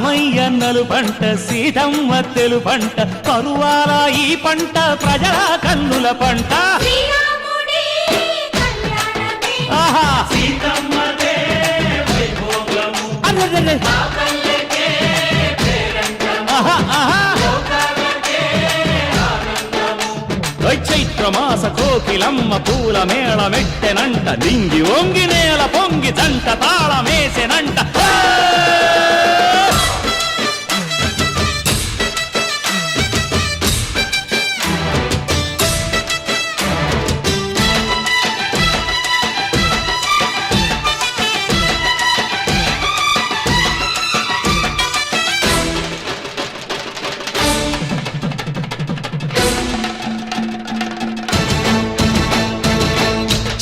రామయ్య నలు పంట సీతమ్మ తెలు పంట కరువాల ఈ పంట ప్రజల కన్నుల పంట. ఆహా! చైత్రమాస కోకిలమ్మ పూల మేళ మెట్టెనంట దింగి ఒంగి నేల పొంగి జంట తాళమేసెనంట.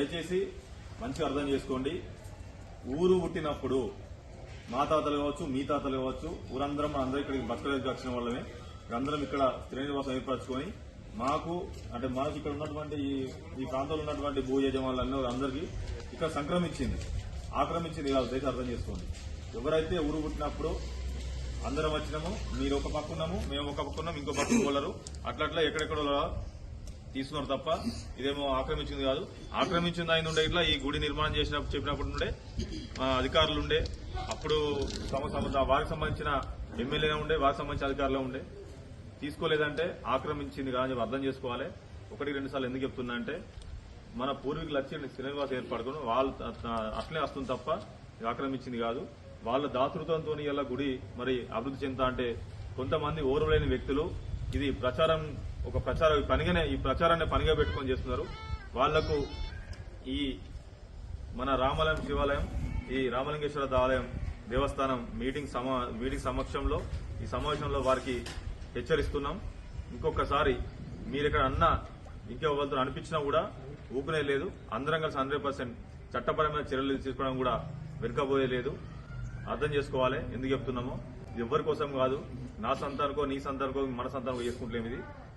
దయచేసి మంచిగా అర్థం చేసుకోండి. ఊరు పుట్టినప్పుడు మా తాతలు కావచ్చు మీ తాతలు కావచ్చు ఊరందరం మన అందరం ఇక్కడికి బతకడానికి వచ్చిన వాళ్ళమే. అందరం ఇక్కడ శ్రీనివాసం ఏర్పరచుకొని మాకు అంటే మనకి ఇక్కడ ఉన్నటువంటి ఈ ప్రాంతంలో ఉన్నటువంటి భూ యజమానులు అందరికీ ఇక్కడ సంక్రమించింది. ఆక్రమించింది కాదు దయచేసి అర్థం చేసుకోండి. ఎవరైతే ఊరు పుట్టినప్పుడు అందరం వచ్చినాము మీరు ఒక పక్క ఉన్నాము మేము ఒక పక్క ఉన్నాం ఇంకో పక్క వాళ్ళరు అట్లా అట్లా తీసుకున్నారు తప్ప ఇదేమో ఆక్రమించింది కాదు. ఆక్రమించింది ఆయన ఉండే ఇట్లా ఈ గుడి నిర్మాణం చేసినప్పుడు చెప్పినప్పుడు ఉండే అధికారులు ఉండే అప్పుడు వారికి సంబంధించిన ఎమ్మెల్యేనే ఉండే వారికి సంబంధించిన అధికారులు ఉండే. తీసుకోలేదంటే ఆక్రమించింది కాదని చెప్పి అర్థం చేసుకోవాలి. ఒకటి రెండు సార్లు ఎందుకు చెప్తున్నా అంటే మన పూర్వీకులు వచ్చి శ్రీనివాసం ఏర్పడుకుని వాళ్ళు అట్లే వస్తుంది తప్ప ఇది ఆక్రమించింది కాదు. వాళ్ళ దాతృత్వంతో ఇలా గుడి మరి అభివృద్ధి చెందుతా అంటే కొంతమంది ఓర్వలేని వ్యక్తులు. ఇది ప్రచారం ఒక ప్రచార పనిగానే ఈ ప్రచారాన్ని పనిగా పెట్టుకొని చేస్తున్నారు. వాళ్ళకు ఈ మన రామాలయం శివాలయం ఈ రామలింగేశ్వర ఆలయం దేవస్థానం మీటింగ్ సమా మీటింగ్ సమక్షంలో ఈ సమావేశంలో వారికి హెచ్చరిస్తున్నాం. ఇంకొకసారి మీరు ఇక్కడ అన్న ఇంకెవరితో అనిపించినా కూడా ఊపునే లేదు. అందరం కలిసి హండ్రెడ్ పర్సెంట్ చట్టపరమైన చర్యలు తీసుకోవడం కూడా వెనుకబోయే లేదు. అర్థం చేసుకోవాలి. ఎందుకు చెప్తున్నామో? ఇది ఎవరి కోసం కాదు. నా సంతానికో నీ సంతానికో మన సంతానికో చేసుకుంటలేము ఇది.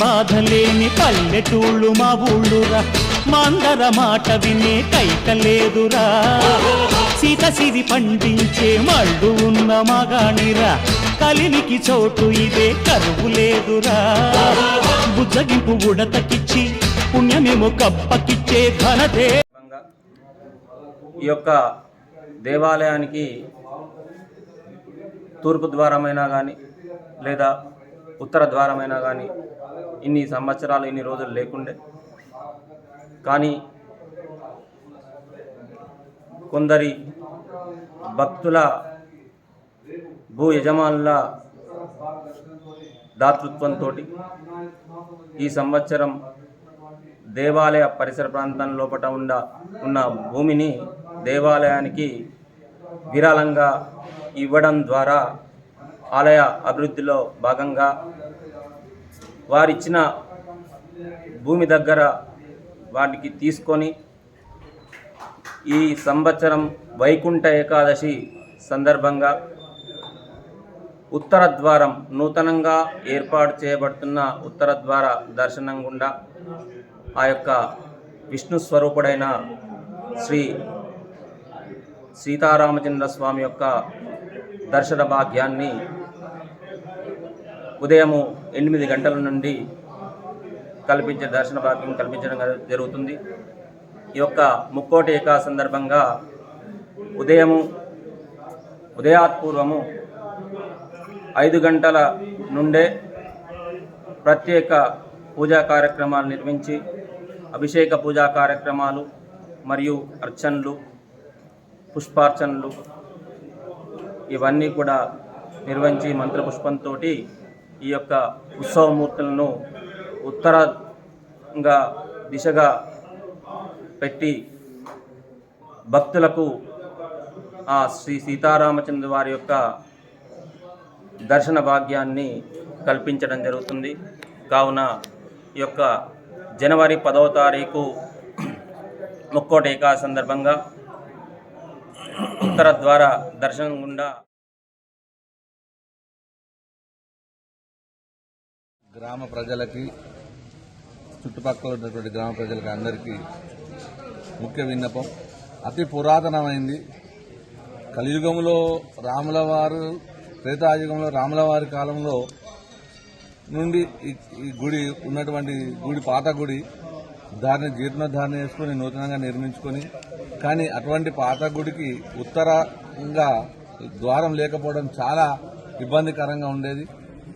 బాధలేని పల్లెటూళ్ళు మా ఊళ్ళురా. మందర మాట వినే కైకలేదురా సీత సిరి పండించే మళ్ళు ఉన్న మగాణిరా. కలిమికి చోటు ఇదే కరువు లేదురా. బుజ్జగింపు ఉడతకిచ్చి పుణ్యమేమో కప్పకిచ్చే ఘనతే. ఈ యొక్క దేవాలయానికి తూర్పు ద్వారమైనా కానీ లేదా ఉత్తర ద్వారమైనా కానీ ఇన్ని సంవత్సరాలు ఇన్ని రోజులు లేకుండే. కానీ కొందరి భక్తుల భూ యజమానుల దాతృత్వంతో ఈ సంవత్సరం దేవాలయ పరిసర ప్రాంతం లోపల ఉండ ఉన్న భూమిని దేవాలయానికి విరాళంగా ఇవ్వడం ద్వారా ఆలయ అభివృద్ధిలో భాగంగా వారిచ్చిన భూమి దగ్గర వాటికి తీసుకొని ఈ సంవత్సరం వైకుంఠ ఏకాదశి సందర్భంగా ఉత్తర ద్వారం నూతనంగా ఏర్పాటు చేయబడుతున్న ఉత్తర ద్వార దర్శనం గుండా ఆ యొక్క విష్ణు స్వరూపుడైన శ్రీ సీతారామచంద్ర స్వామి యొక్క దర్శన భాగ్యాన్ని ఉదయము ఎనిమిది గంటల నుండి కల్పించే దర్శన భాగ్యం కల్పించడం జరుగుతుంది. ఈ యొక్క ముక్కోటి ఏకా సందర్భంగా ఉదయము ఉదయాత్పూర్వము ఐదు గంటల నుండే ప్రత్యేక పూజా కార్యక్రమాలు నిర్మించి అభిషేక పూజా కార్యక్రమాలు మరియు అర్చనలు పుష్పార్చనలు ఇవన్నీ కూడా నిర్వహించి మంత్రపుష్పంతో ఈ యొక్క ఉత్సవమూర్తులను ఉత్తరంగా దిశగా పెట్టి భక్తులకు ఆ శ్రీ సీతారామచంద్ర వారి యొక్క దర్శన భాగ్యాన్ని కల్పించడం జరుగుతుంది. కావున ఈ యొక్క జనవరి పదవ తారీఖు ముక్కోటి సందర్భంగా ఉత్తర ద్వారా దర్శనం గుండా గ్రామ ప్రజలకి చుట్టుపక్కల ఉన్నటువంటి గ్రామ ప్రజలకి అందరికీ ముఖ్య విన్నపం. అతి పురాతనమైంది. కలియుగంలో రాముల వారు త్రేతాయుగంలో రాముల వారి కాలంలో నుండి ఈ ఈ గుడి ఉన్నటువంటి గుడి పాత గుడి దాన్ని జీర్ణోద్ధారణ చేసుకుని నూతనంగా నిర్మించుకొని కానీ అటువంటి పాత గుడికి ఉత్తరంగా ద్వారం లేకపోవడం చాలా ఇబ్బందికరంగా ఉండేది.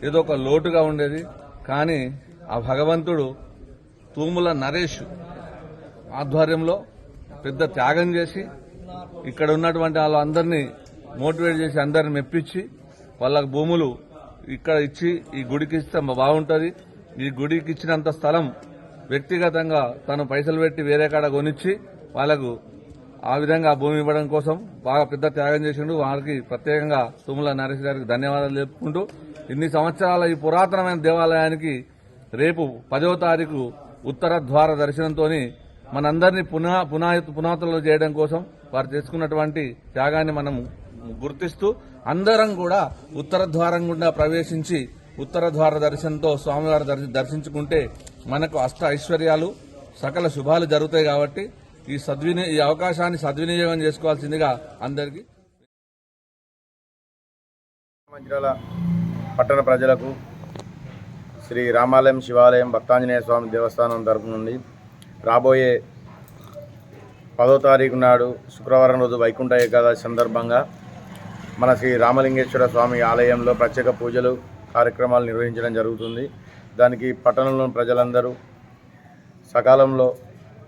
ఏదో ఒక లోటుగా ఉండేది. కానీ ఆ భగవంతుడు తూముల నరేష్ ఆధ్వర్యంలో పెద్ద త్యాగం చేసి ఇక్కడ ఉన్నటువంటి వాళ్ళందరినీ మోటివేట్ చేసి అందరిని మెప్పించి వాళ్ళకు భూములు ఇక్కడ ఇచ్చి ఈ గుడికి ఇస్తే బాగుంటుంది. ఈ గుడికి ఇచ్చినంత స్థలం వ్యక్తిగతంగా తను పైసలు పెట్టి వేరే కాడ కొనిచ్చి వాళ్ళకు ఆ విధంగా ఆ భూమి ఇవ్వడం కోసం బాగా పెద్ద త్యాగం చేసిండు. వారికి ప్రత్యేకంగా తుమ్మల నరేష్ గారికి ధన్యవాదాలు చెప్పుకుంటూ ఇన్ని సంవత్సరాల ఈ పురాతనమైన దేవాలయానికి రేపు పదవ తారీఖు ఉత్తర ద్వార దర్శనంతో మనందరినీ పునః పునా పునాతులు చేయడం కోసం వారు చేసుకున్నటువంటి త్యాగాన్ని మనం గుర్తిస్తూ అందరం కూడా ఉత్తర ద్వారం గుండా ప్రవేశించి ఉత్తర ద్వార దర్శనంతో స్వామివారి దర్శించుకుంటే మనకు అష్ట ఐశ్వర్యాలు సకల శుభాలు జరుగుతాయి కాబట్టి ఈ సద్విని ఈ అవకాశాన్ని సద్వినియోగం చేసుకోవాల్సిందిగా అందరికీ మంచిర్యాల పట్టణ ప్రజలకు శ్రీ రామాలయం శివాలయం భక్తాంజనేయ స్వామి దేవస్థానం తరపు నుండి రాబోయే పదో తారీఖు నాడు శుక్రవారం రోజు వైకుంఠ ఏకాదశి సందర్భంగా మన శ్రీ రామలింగేశ్వర స్వామి ఆలయంలో ప్రత్యేక పూజలు కార్యక్రమాలు నిర్వహించడం జరుగుతుంది. దానికి పట్టణంలోని ప్రజలందరూ సకాలంలో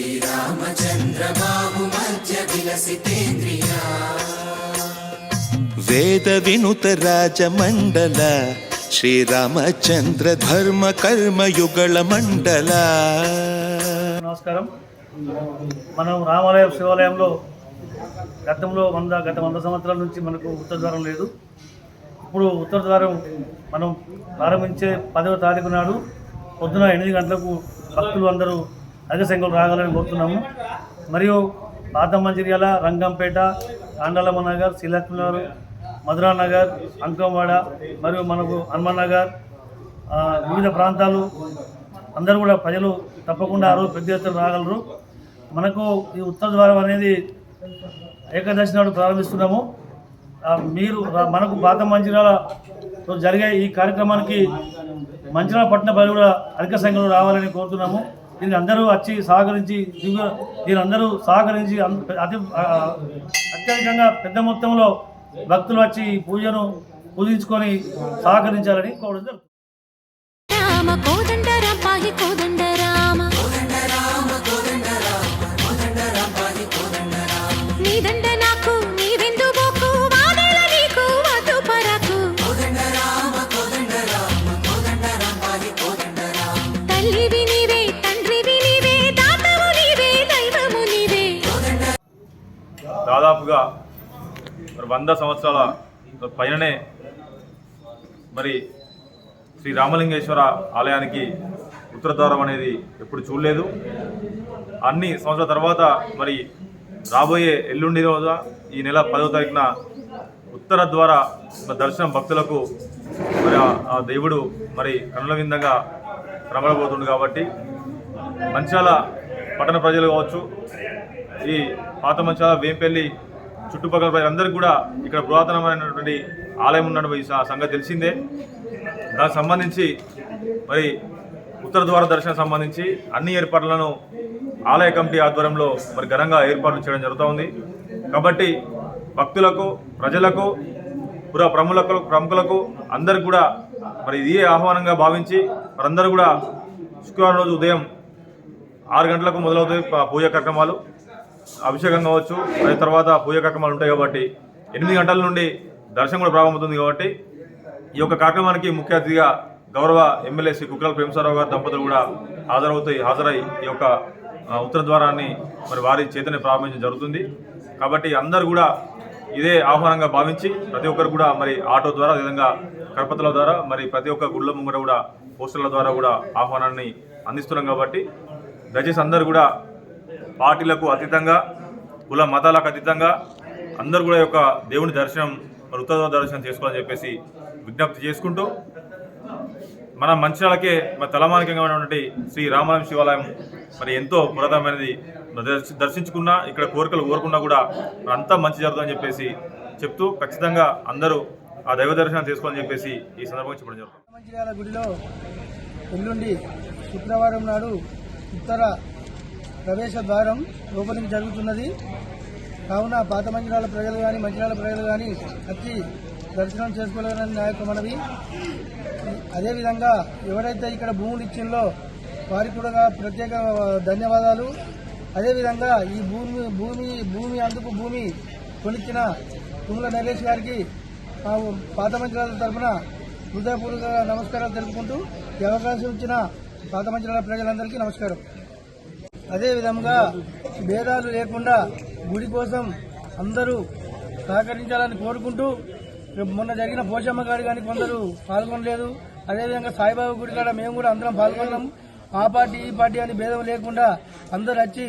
శ్రీరామచంద్రబాబు మధ్య విలసితేంద్రియా. వేద వినుత రాజమండల శ్రీరామచంద్ర ధర్మ కర్మ యుగల మండల. నమస్కారం. మనం రామాలయం శివాలయంలో గతంలో వంద గత వంద సంవత్సరాల నుంచి మనకు ఉత్తర ద్వారం లేదు. ఇప్పుడు ఉత్తర ద్వారం మనం ప్రారంభించే పదవ తారీఖు నాడు పొద్దున ఎనిమిది గంటలకు భక్తులు అందరూ అధిక సంఖ్యలో రాగలని కోరుతున్నాము. మరియు పాత మంచిర్యాల రంగంపేట ఆండలమ్మ నగర్ శ్రీలక్ష్మి నగర్ మధురా నగర్ అంకంవాడ మరియు మనకు హనుమాన్ నగర్ వివిధ ప్రాంతాలు. అందరూ కూడా ప్రజలు తప్పకుండా ఆ రోజు పెద్ద ఎత్తున రాగలరు. మనకు ఈ ఉత్తర ద్వారం అనేది ఏకాదశి నాడు ప్రారంభిస్తున్నాము. మీరు మనకు పాత మంచిర్యాలలో జరిగే ఈ కార్యక్రమానికి మంచిర్యాల పట్టణ ప్రజలు కూడా అధిక సంఖ్యలో రావాలని కోరుతున్నాము. వీళ్ళందరూ అందరూ వచ్చి సహకరించి దిగు- దీని సహకరించి అతి అత్యధికంగా పెద్ద మొత్తంలో భక్తులు వచ్చి పూజను పూజించుకొని సహకరించాలని కోరడం జరుగుతుంది. వంద సంవత్సరాల పైననే మరి శ్రీ రామలింగేశ్వర ఆలయానికి ఉత్తర ద్వారం అనేది ఎప్పుడు చూడలేదు. అన్ని సంవత్సరాల తర్వాత మరి రాబోయే ఎల్లుండి రోజు ఈ నెల పదవ తారీఖున ఉత్తర ద్వారా దర్శనం భక్తులకు మరి ఆ- దేవుడు మరి కనుల విందంగా కనబడబోతుంది కాబట్టి మంచాల పట్టణ ప్రజలు కావచ్చు ఈ పాత మంచాల వేంపల్లి చుట్టుపక్కల ప్రజలందరికీ కూడా ఇక్కడ పురాతనమైనటువంటి ఆలయం ఉన్నటువంటి సంగతి తెలిసిందే. దానికి సంబంధించి మరి ఉత్తర ద్వార దర్శనం సంబంధించి అన్ని ఏర్పాట్లను ఆలయ కమిటీ ఆధ్వర్యంలో మరి ఘనంగా ఏర్పాట్లు చేయడం జరుగుతూ ఉంది. కాబట్టి భక్తులకు ప్రజలకు పుర ప్రముఖులకు ప్రముఖులకు అందరికి కూడా మరి ఇదే ఆహ్వానంగా భావించి వారందరూ కూడా శుక్రవారం రోజు ఉదయం ఆరు గంటలకు మొదలవుతాయి ప- పూజ కార్యక్రమాలు. అభిషేకం కావచ్చు అది తర్వాత పూజ కార్యక్రమాలు ఉంటాయి కాబట్టి ఎనిమిది గంటల నుండి దర్శనం కూడా ప్రారంభమవుతుంది కాబట్టి ఈ యొక్క కార్యక్రమానికి ముఖ్య అతిథిగా గౌరవ ఎమ్మెల్యే శ్రీ కుక్కల ప్రేమసారావు గారి దంపతులు కూడా హాజరవుతాయి హాజరై ఈ యొక్క ఉత్తర ద్వారాన్ని మరి వారి చేతనే ప్రారంభించడం జరుగుతుంది. కాబట్టి అందరూ కూడా ఇదే ఆహ్వానంగా భావించి ప్రతి ఒక్కరు కూడా మరి ఆటో ద్వారా విధంగా కరపత్రాల ద్వారా మరి ప్రతి ఒక్క గుళ్ళ ముంగట కూడా పోస్టర్ల ద్వారా కూడా ఆహ్వానాన్ని అందిస్తున్నాం కాబట్టి దయచేసి అందరూ కూడా పార్టీలకు అతీతంగా కుల మతాలకు అతీతంగా అందరూ కూడా యొక్క దేవుని దర్శనం మరి ఉత్తర దర్శనం చేసుకోవాలని చెప్పేసి విజ్ఞప్తి చేసుకుంటూ మన మంచిరాలకే మరి తలమానికంగా ఉన్నటువంటి శ్రీ రామాలయం శివాలయం మరి ఎంతో పురాతనమైనది దర్శించుకున్నా ఇక్కడ కోరికలు కోరుకున్నా కూడా అంతా మంచి జరుగుతుందని చెప్పేసి చెప్తూ ఖచ్చితంగా అందరూ ఆ దైవ దర్శనం చేసుకోవాలని చెప్పేసి ఈ సందర్భంగా చెప్పడం జరుగుతుంది. మంచిర్యాల గుడిలో ఎల్లుండి శుక్రవారం నాడు ఉత్తర ప్రవేశ ద్వారం ఓపెనింగ్ జరుగుతున్నది. కావున పాత మంచిరాల ప్రజలు కానీ మంచిరాల ప్రజలు కానీ వచ్చి దర్శనం చేసుకోలేరని నా యొక్క మనవి. అదేవిధంగా ఎవరైతే ఇక్కడ భూములు ఇచ్చిందో వారికి కూడా ప్రత్యేక ధన్యవాదాలు. అదేవిధంగా ఈ భూమి భూమి భూమి అందుకు భూమి కొనిచ్చిన తుమ్మల నరేష్ గారికి మా పాత మంచిరాల తరఫున హృదయపూర్వక నమస్కారాలు తెలుపుకుంటూ ఈ అవకాశం ఇచ్చిన పాత మంచిరాల ప్రజలందరికీ నమస్కారం. అదేవిధంగా భేదాలు లేకుండా గుడి కోసం అందరూ సహకరించాలని కోరుకుంటూ మొన్న జరిగిన పోషమ్మ గారు కానీ కొందరు పాల్గొనలేదు. అదేవిధంగా సాయిబాబా గుడి కాడ మేము కూడా అందరం పాల్గొన్నాం. ఆ పార్టీ ఈ పార్టీ అని భేదం లేకుండా అందరూ వచ్చి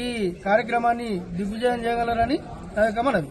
ఈ కార్యక్రమాన్ని దిగ్విజయం చేయగలరని నా యొక్క మనవి.